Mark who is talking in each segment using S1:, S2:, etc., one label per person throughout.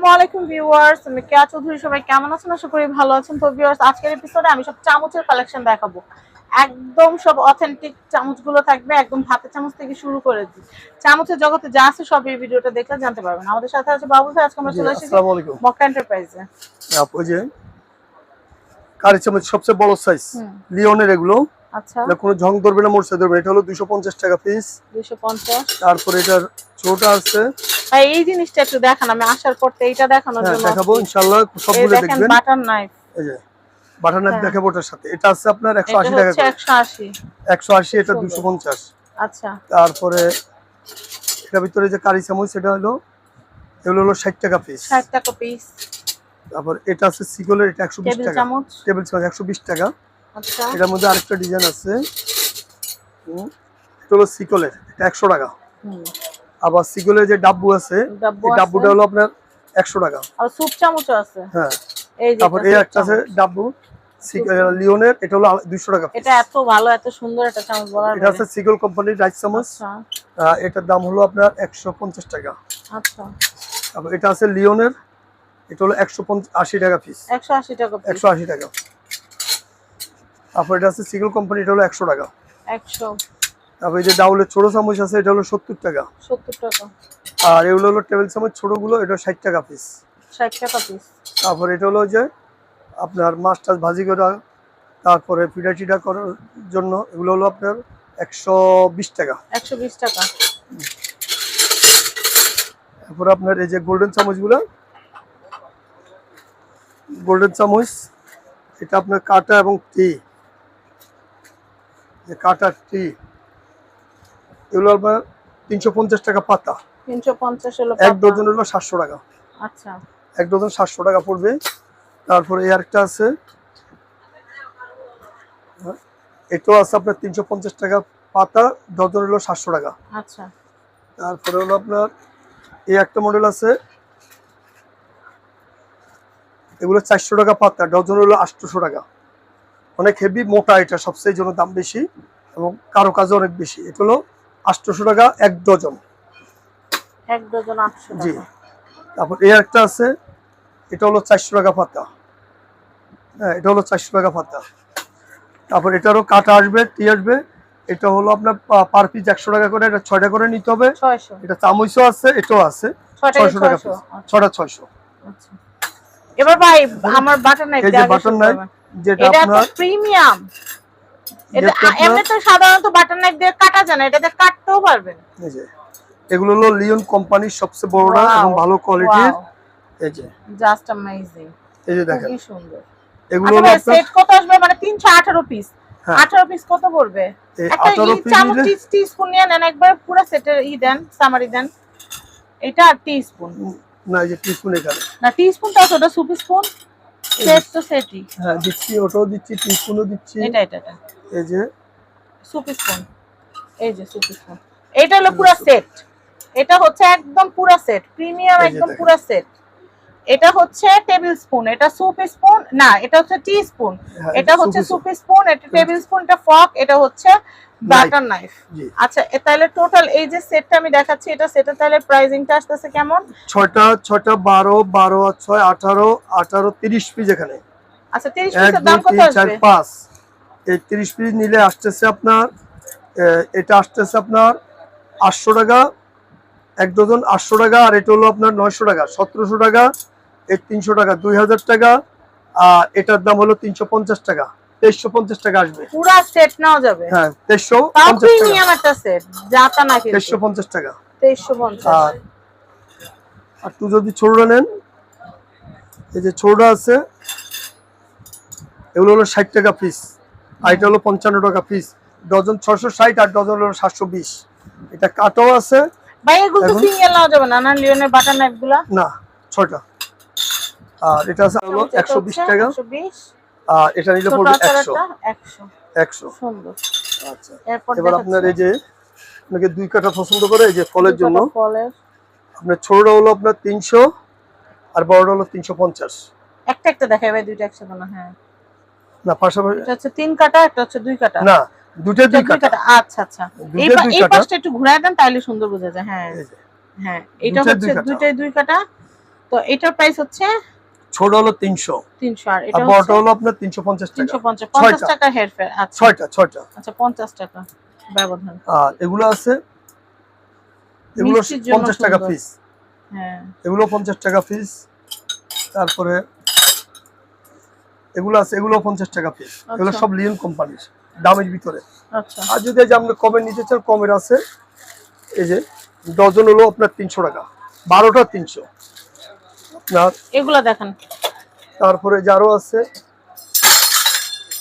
S1: আসসালামু আলাইকুম ভিউয়ার্স আমি কেয়া চৌধুরী সবাই কেমন আছেন? আশা করি ভালো আছেন। তো ভিউয়ার্স আজকের এপিসোডে আমি সব চামচের কালেকশন দেখাবো। একদম সব অথেন্টিক চামচগুলো থাকবে একদম হাতে চামচ থেকে শুরু করে দিই। চামচের জগতে যা আছে সব এই ভিডিওটা দেখলে জানতে পারবেন। আমাদের সাথে আছে বাবুল ভাই আজকে আমরা চলে এসেছি
S2: আসসালামু আলাইকুম।
S1: মক্কা এন্টারপ্রাইজে
S2: আপু যে কারি চামচ সবচেয়ে বড় সাইজ লিওনের এগুলো।
S1: আচ্ছা।
S2: কোনো ঝং ধরবে না মোরসা ধরবে এটা হলো দুশো পঞ্চাশ টাকা পিস তারপরে এটার ছোট আছে।
S1: ভাই এই জিনিসটা একটু দেখান আমি আসার পর এইটা দেখানোর
S2: হ্যাঁ
S1: জন্য
S2: দেখাবো
S1: এই
S2: সবগুলো দেখবেন।
S1: বাটার নাইফ
S2: এই যে বাটার নাইফ
S1: হ্যাঁ।
S2: দেখাবো ওটার সাথে। এটা আছে আপনার একশো
S1: এটা
S2: আশি টাকা
S1: হচ্ছে
S2: করে।
S1: একশো আশি।
S2: একশো আশি এটা
S1: সুন্দর।
S2: দুশো পঞ্চাশ।
S1: আচ্ছা।
S2: তারপরে এটার ভিতরে যে কারি চামচ সেটা হলো এগুলো হলো ষাট টাকা পিস
S1: ষাট টাকা পিস
S2: তারপর এটা আছে সিগলের এটা একশো বিশ
S1: টেবিল
S2: টাকা।
S1: চামচ।
S2: টেবিল চামচ একশো বিশ টাকা। এটার মধ্যে আরেকটা ডিজাইন আছে। হলো সিকলের এটা একশো টাকা।
S1: হুম।
S2: আবার সিগলের যে ডাব্বু আছে ডাব্বুটা হলো আপনার একশো টাকা।
S1: আর স্যুপ চামচও আছে।
S2: হ্যাঁ। তারপর এই একটা আছে। ডাব্বু লিওনের এটা হলো দুইশো টাকা
S1: এটা এত ভালো এত সুন্দর একটা চামচ বলার
S2: এটা আছে সিগল কোম্পানির রাইস চামচ।
S1: আচ্ছা।
S2: এটার দাম হলো আপনার একশো পঞ্চাশ টাকা।
S1: আচ্ছা।
S2: তারপর এটা আছে লিওনের এটা হলো একশো আশি টাকা পিস
S1: একশো আশি টাকা piece।
S2: একশো আশি টাকা। তারপর এটা আছে সিগল কোম্পানি এটা হলো একশো টাকা।
S1: একশো।
S2: তারপর এই যে ডাউলের ছোট চামচ আছে এটা হলো সত্তর টাকা।
S1: সত্তর টাকা।
S2: আর এগুলো হলো টেবিল চামচ ছোটগুলো এটা ষাট টাকা পিস
S1: ষাট টাকা পিস
S2: তারপর এটা হলো যে আপনার মাছ টাছ ভাজি করা তারপরে পিঠা টিটা করার জন্য এগুলো হলো আপনার একশো বিশ টাকা।
S1: একশো বিশ টাকা।
S2: তারপরে আপনার এই যে গোল্ডেন চামচগুলো গোল্ডেন চামচ এটা আপনার কাটা এবং টি যে কাটা টি এগুলো আপনার তিনশো পঞ্চাশ টাকা পাতা।
S1: তিনশো পঞ্চাশ হলো
S2: এক ডজন হলো সাতশো টাকা।
S1: আচ্ছা।
S2: এক ডজন সাতশো টাকা পড়বে। তারপরে এই আরেকটা আছে। এটাও আছে আপনার তিনশো পঞ্চাশ টাকা পাতা ডজন হলো সাতশো টাকা।
S1: আচ্ছা।
S2: তারপরে হলো আপনার এই একটা মডেল আছে। এগুলো চারশো টাকা পাতা ডজন হলো আটশোশো টাকা। অনেক হেভি মোটা এটা সবচেয়ে জন্য দাম বেশি এবং কারও কাজে অনেক বেশি। এটা হলো আটশোশো টাকা এক ডজন।
S1: এক ডজন আটশো
S2: জি। তারপর এই একটা আছে এটা হলো চারশো টাকা পাতা। হ্যাঁ এটা হলো চারশো টাকা পাতা। তারপর এটারও কাটা আসবে টি আসবে। এটা হলো আপনার পার পিস একশো টাকা করে এটা ছয়টা করে নিতে হবে। এটা চামচও আছে এটাও আছে। ছয়শো টাকা ছটা ছয়শো।
S1: আচ্ছা। এবার ভাই আমার বাটার
S2: এই যে বাটন নাইফ যেটা আপনার
S1: প্রিমিয়াম এটা এমনি তো সাধারণত বাটার নাইফ দিয়ে কাটা যায় না এটাতে কাটতেও পারবেন।
S2: এই যে এগুলো হলো লিওন কোম্পানির সবচেয়ে বড়টা এবং ভালো কোয়ালিটির এই যে।
S1: জাস্ট অ্যামেজিং
S2: এই যে দেখেন।
S1: খুবই সুন্দর।
S2: এগুলো
S1: আচ্ছা
S2: হলো
S1: সেট কত আসবে? মানে 318 পিস
S2: হ্যাঁ।
S1: 18 পিস কত পড়বে?
S2: এই
S1: একটা
S2: আঠারো
S1: ই
S2: পিস
S1: চামচ
S2: নিলে
S1: টি স্পুন নিয়ে নেন একবার পুরো সেটের ই দেন সামারি দেন। এটা টি স্পুন
S2: না এই যে টিস্পুন এখানে।
S1: না টি স্পুন তো ওটা সুপ স্পুন সেট তো সেটই।
S2: হ্যাঁ দিচ্ছি ওটাও দিচ্ছি টিস্পুনও দিচ্ছি।
S1: এটা এটা এটা।
S2: এই যে।
S1: Soup spoon. এই যে সুপ স্পুন। এটা হলো পুরো সেট। এটা হচ্ছে একদম পুরো সেট। প্রিমিয়াম একদম
S2: পুরা
S1: পুরো সেট। এটা হচ্ছে টেবিল স্পুন এটা সুপ স্পুন না এটা হচ্ছে টি স্পুন
S2: হ্যাঁ,
S1: এটা হচ্ছে সুপ স্পুন এটা টেবিল স্পুন এটা ফক এটা হচ্ছে বাটার নাইফ আচ্ছা তাহলে টোটাল এই যে সেটটা আমি দেখাচ্ছি এটা সেটা তাহলে প্রাইজিংটা আসতেছে কেমন?
S2: ছয়টা ছয়টা বারো বারো আর ছয় আঠারো আঠারো তিরিশ পিস এখানে।
S1: আচ্ছা 30
S2: এক
S1: পিসের দাম কত আসবে?
S2: পাঁচ। এই তিরিশ পিস নিলে আসতেছে আপনার এটা আসতেছে আপনার আটশো টাকা এক ডজন আটশো টাকা আর এটা হলো আপনার নয়শো টাকা সতেরোশো টাকা এই তিনশো টাকা দুই হাজার টাকা আর এটার দাম হলো তিনশো পঞ্চাশ টাকা তেইশশো পঞ্চাশ টাকা আসবে।
S1: পুরো সেট নাও যাবে?
S2: হ্যাঁ তেইশশো
S1: তাও
S2: পঞ্চাশ টাকা।
S1: প্রিমিয়াম একটা সেট যাতা না
S2: তেইশশো পঞ্চাশ টাকা।
S1: 2350
S2: আর আর তুই যদি ছোটটা নেন এই যে ছোটটা আছে এগুলো হলো ষাট টাকা পিস আর এটা হলো পঞ্চান্ন টাকা পিস ডজন ছশো ষাট আর ডজন হলো সাতশো বিশ। এটা কাটাও আছে।
S1: ভাই এগুলো তো সিঙ্গেল নাও যাবে না? না লিওনের বাটার নাইফ
S2: না ছয়টা। আর এটা আছে হলো
S1: এটা
S2: একশো বিশ
S1: হচ্ছে
S2: টাকা
S1: 120
S2: আর এটা নিলে পড়বে একশো।
S1: আকারেরটা 100 সুন্দর।
S2: আচ্ছা
S1: এরপর
S2: আপনার এই যে আপনাকে দুই কাঠা পছন্দ করে এই যে ফলের জন্য। আপনার ছোটটা হলো আপনার তিনশো আর বড়টা হলো তিনশো পঞ্চাশ।
S1: একটা একটা দেখাই ভাই দুইটা একসাথে না হ্যাঁ।
S2: না পাশাপাশি
S1: এটা হচ্ছে তিন কাটা একটা হচ্ছে দুই কাটা
S2: না দুটো দুই
S1: কাটা আচ্ছা আচ্ছা। এই পাশটা একটু ঘুরায় দেন তাইলে সুন্দর বোঝা যায় হ্যাঁ। হ্যাঁ এটা হচ্ছে দুইটাই দুই কাটা তো এটার প্রাইস হচ্ছে
S2: ছোট হলো তিনশো।
S1: আর
S2: আর
S1: এটা
S2: বড়টা হলো আপনার টাকা।
S1: টাকা আচ্ছা। আচ্ছা টাকা ব্যবধান।
S2: আর এগুলো আছে এগুলো
S1: মিষ্টির জন্য
S2: পঞ্চাশ টাকা
S1: সুন্দর।
S2: পিস
S1: হ্যাঁ।
S2: এগুলো পঞ্চাশ টাকা পিস তারপরে এগুলো আছে এগুলো পঞ্চাশ টাকা পিস এগুলো
S1: আচ্ছা।
S2: সব লিওন কোম্পানির দামের ভিতরে।
S1: আচ্ছা।
S2: আর যদি যে আপনি কমে নিতে চান কমের আছে এই যে ডজন হলো আপনার তিনশো টাকা। বারোটা তিনশো। আপনার
S1: এগুলা দেখেন।
S2: তারপরে যারও আছে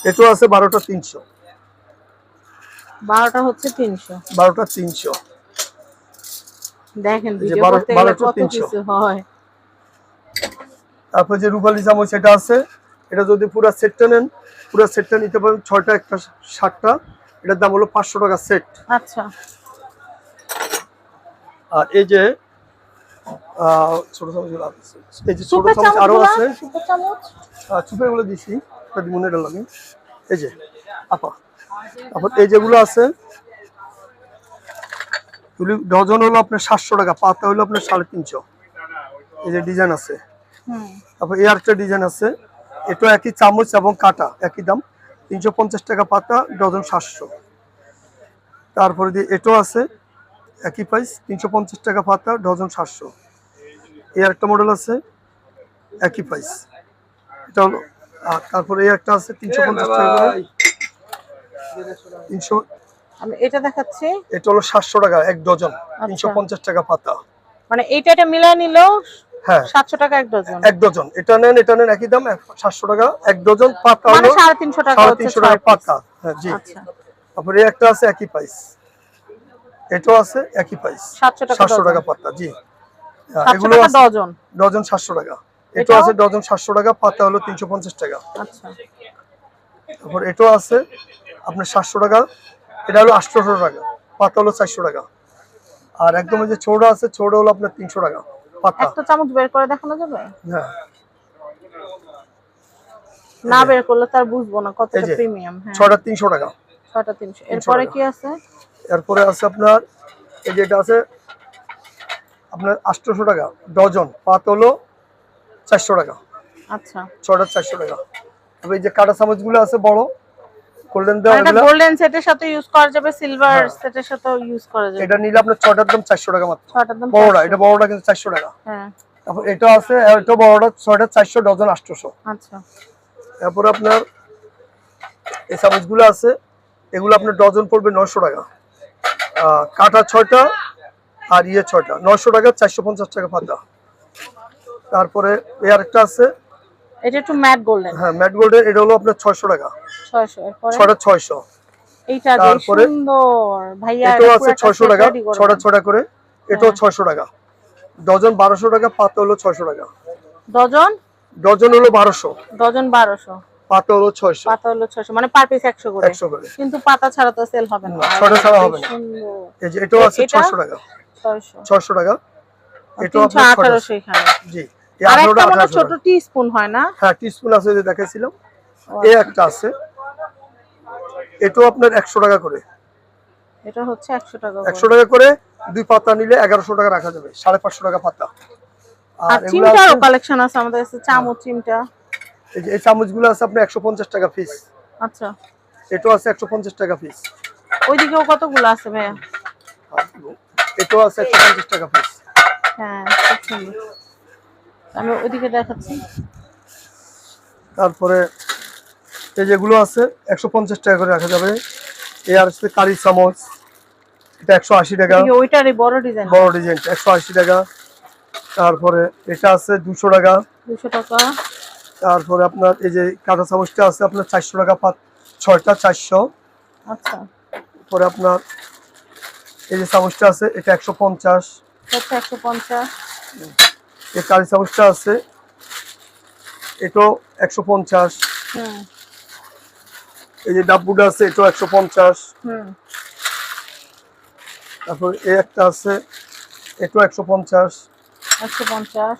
S2: এটাও আছে বারোটা তিনশো।
S1: বারোটা হচ্ছে তিনশো।
S2: বারোটা তিনশো।
S1: দেখেন হয়।
S2: তারপর যে রূপালী চামচ এটা আছে এটা যদি পুরো সেটটা নেন পুরো সেটটা নিতে পারেন ছয়টা একটা ষাটটা এটার দাম হলো পাঁচশো টাকা সেট
S1: আচ্ছা।
S2: আর এই যে ছোট আছে। এই যে ছোট চামচ
S1: আরও
S2: আছে।
S1: চামচ।
S2: চুপেরগুলো দিছি মনে লাগে এই যে আপা তারপর এই যেগুলো আছে ডজন হলো আপনার সাতশো টাকা পাতা হলো আপনার সাড়ে তিনশো। এই যে ডিজাইন আছে। তারপর এই আরেকটা ডিজাইন আছে। এটা একই চামচ এবং কাটা একই দাম। তিনশো পঞ্চাশ টাকা পাতা ডজন সাতশো। তারপরে দিয়ে এটাও আছে একই প্রাইস তিনশো পঞ্চাশ টাকা পাতা ডজন সাতশো। এই আরেকটা মডেল আছে একই প্রাইস এটা হলো আর তারপরে এই একটা আছে তিনশো পঞ্চাশ টাকা তিনশো
S1: আমি এটা দেখাচ্ছি।
S2: এটা হলো সাতশো টাকা এক ডজন তিনশো পঞ্চাশ টাকা পাতা।
S1: মানে এইটা এটা মিলাই নিলেও
S2: হ্যাঁ।
S1: সাতশো টাকা এক ডজন।
S2: এক ডজন। এটা নেন এটা নেন একই দাম সাতশো টাকা এক ডজন পাতা
S1: মানে
S2: হলো
S1: সাড়ে তিনশো টাকা
S2: সাড়ে তিনশো টাকা পাতা। হ্যাঁ জি।
S1: আচ্ছা।
S2: তারপরে একটা আছে একই প্রাইস এটাও আছে একই প্রাইস
S1: সাতশো টাকা
S2: পাতা জি। এগুলো
S1: ডজন
S2: ডজন সাতশো টাকা। এটাও? আছে ডজন সাতশো টাকা পাতা হলো তিনশো পঞ্চাশ টাকা।
S1: আচ্ছা।
S2: তারপর এটাও আছে আপনার সাতশো টাকা এটা হলো আটশোশো টাকা পাতা হলো চারশো টাকা। আর একদম যে ছোট আছে ছোট হলো আপনার তিনশো টাকা পাতা।
S1: একটা চামচ বের করে দেখানো যাবে?
S2: হ্যাঁ।
S1: না বের করলে তার বুঝব না কতটা প্রিমিয়াম হ্যাঁ।
S2: ছটা তিনশো টাকা।
S1: ছয়টা তিনশো। এরপরে কি আছে?
S2: এরপরে আছে আপনার এই যে এটা আছে আপনার আটশোশো টাকা ডজন পাত হলো চারশো টাকা।
S1: আচ্ছা।
S2: ছটা চারশো টাকা। তবে এই যে কাটা চামচগুলো আছে বড় গোল্ডেন দেওয়া
S1: গোল্ডেন সেটের সাথে ইউজ করা যাবে সিলভার
S2: হ্যাঁ।
S1: সেটের সাথেও ইউজ করা যাবে।
S2: এটা নিলে আপনার ছটার দাম চারশো টাকা মাত্র।
S1: ছয়টার দাম
S2: বড়টা এটা বড়টা কিন্তু চারশো টাকা।
S1: হ্যাঁ।
S2: তারপর এটা আছে এটা বড়টা ডজন
S1: আচ্ছা।
S2: তারপর আপনার এই চামচগুলো আছে এগুলো আপনার ডজন পড়বে নয়শো টাকা। আহ, কাটা ছয়টা আর ইয়ে ছয়টা। নয়শো টাকা চারশো পঞ্চাশ টাকা পাতা তারপরে এই আরেকটা আছে।
S1: এটা একটু ম্যাট গোল্ডেন।
S2: হ্যাঁ ম্যাট গোল্ডের এটা হলো আপনার ছয়শো টাকা।
S1: ছয়শো এরপরে?
S2: ছটা ছয়শো।
S1: এইটা যে
S2: তারপরে
S1: সুন্দর। ভাইয়া এটা
S2: আছে
S1: একটা
S2: টাকা
S1: ready করবেন।
S2: ছটা ছটা করে। এটাও
S1: হ্যাঁ।
S2: ছয়শো টাকা। ডজন বারোশো টাকা পাতা হলো ছয়শো টাকা।
S1: ডজন?
S2: ডজন হলো বারোশো।
S1: ডজন বারোশো।
S2: পাতা হলো ছয়শো।
S1: পাতা হলো ছয়শো মানে পার পিস একশো করে।
S2: একশো করে।
S1: কিন্তু পাতা ছাড়া তো সেল হবে না।
S2: না, ছাড়া হবে না। এই যে এটাও আছে টাকা। এটাও আপনার
S1: এখানে।
S2: জি।
S1: মনে হয়
S2: আঠারোশো
S1: ছোট টি স্পুন হয় না?
S2: হ্যাঁ টিস্পুন আছে যে দেখাইছিলাম। এই একটা আছে। এটাও আপনার একশো টাকা করে।
S1: এটা হচ্ছে একশো টাকা
S2: একশো
S1: করে।
S2: টাকা করে দুই পাতা নিলে এগারোশো টাকা রাখা যাবে সাড়ে পাঁচশো টাকা পাতা।
S1: আর চিমটারও কালেকশন আছে আমাদের কাছে চামচ চিমটা।
S2: এই চামচগুলো আছে আপনার একশো পঞ্চাশ টাকা পিস
S1: আচ্ছা।
S2: এটাও আছে একশো পঞ্চাশ টাকা পিস
S1: ওইদিকেও কতগুলো আছে ভাইয়া?
S2: এটাও আছে একশো পঞ্চাশ টাকা পিস
S1: হ্যাঁ আমি ওইদিকে দেখাচ্ছি।
S2: তারপরে এই যেগুলো আছে একশো পঞ্চাশ টাকা করে রাখা যাবে। এই আর আছে কারি চামচ। এটা একশো আশি টাকা।
S1: ওইদিকে ওইটারই বড় ডিজাইন।
S2: বড় ডিজাইন একশো আশি টাকা। তারপরে এটা আছে দুশো টাকা।
S1: দুশো টাকা।
S2: তারপরে আপনার এই যে কাঁটা চামচটা আছে আপনার চারশো টাকা পাত ছয়টা চারশো।
S1: আচ্ছা।
S2: পরে আপনার এই যে চামচটা আছে এটা একশো পঞ্চাশ।
S1: একশো পঞ্চাশ।
S2: এই কারি চামচটা আছে এটাও একশো পঞ্চাশ। এই যে ডাব্বুটা আছে এটাও একশো পঞ্চাশ। তারপর এই একটা আছে এটাও একশো পঞ্চাশ।
S1: একশো পঞ্চাশ।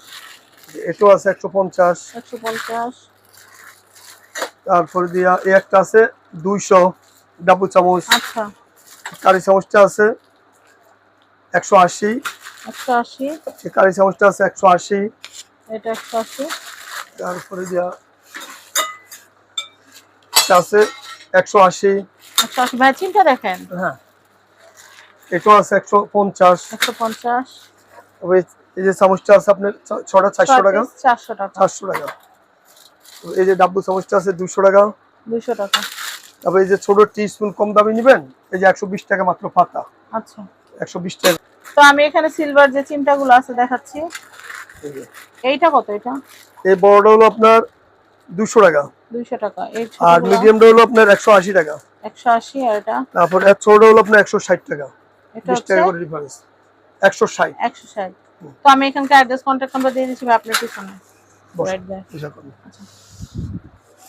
S2: এটাও আছে একশো পঞ্চাশ।
S1: একশো পঞ্চাশ।
S2: তারপরে দিয়া এই একটা আছে দুইশো ডাব্বু চামচ।
S1: আচ্ছা।
S2: কারি চামচটা আছে একশো আশি।
S1: একশো আশি।
S2: এই কারি চামচটা আছে একশো আশি।
S1: এটা একশো আশি।
S2: তারপরে দিয়া এটা আছে একশো আশি।
S1: একশো আশি। ভাই চিন্তা দেখেন।
S2: হ্যাঁ। এটাও আছে একশো পঞ্চাশ।
S1: একশো পঞ্চাশ।
S2: তবে এই যে চামচটা আছে আপনার ছটা চারশো টাকা?
S1: চারশো টাকা।
S2: চারশো টাকা। এই যে ডাব্বু চামচটা আছে দুশো টাকা।
S1: দুইশো টাকা।
S2: তারপরে এই যে ছোট টি স্পুন কম দামি নেবেন এই যে একশো বিশ টাকা মাত্র পাতা।
S1: আচ্ছা।
S2: একশো বিশ টাকা।
S1: তো আমি এখানে সিলভার যে চিমটাগুলো আছে দেখাচ্ছি। এইটা কত এটা?
S2: এই বড়টা হলো আপনার দুশো টাকা।
S1: দুইশো টাকা।
S2: আর মিডিয়ামটা হলো আপনার একশো আশি টাকা।
S1: একশো আশি আর এটা?
S2: তারপর ছোটটা হলো আপনার একশো ষাট টাকা।
S1: এটা
S2: বিশ টাকা করে ডিফারেন্স একশো ষাট।
S1: একশো ষাট। তো আমি এখানকার অ্যাড্রেস কন্ট্যাক্ট নাম্বার দিয়ে দিচ্ছি আপনার পিছনে।
S2: হিসাব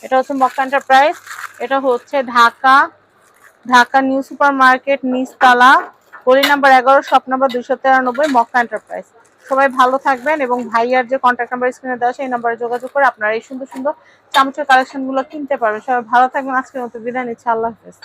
S1: এটা হচ্ছে মক্কা এন্টারপ্রাইজ এটা হচ্ছে Dhaka Dhaka new super market নিচতলা গলি নাম্বার এগারো শপ নাম্বার দুইশো তিরানব্বই মক্কা এন্টারপ্রাইজ সবাই ভালো থাকবেন এবং ভাইয়ার যে কন্ট্যাক্ট নাম্বার স্ক্রিনে দেওয়া সেই নাম্বারে যোগাযোগ করে আপনারা এই সুন্দর সুন্দর চামচের কালেকশনগুলো কিনতে পারবেন। সবাই ভালো থাকবেন। আজকের মতো বিদায় নিচ্ছে। আল্লাহ হাফেজ।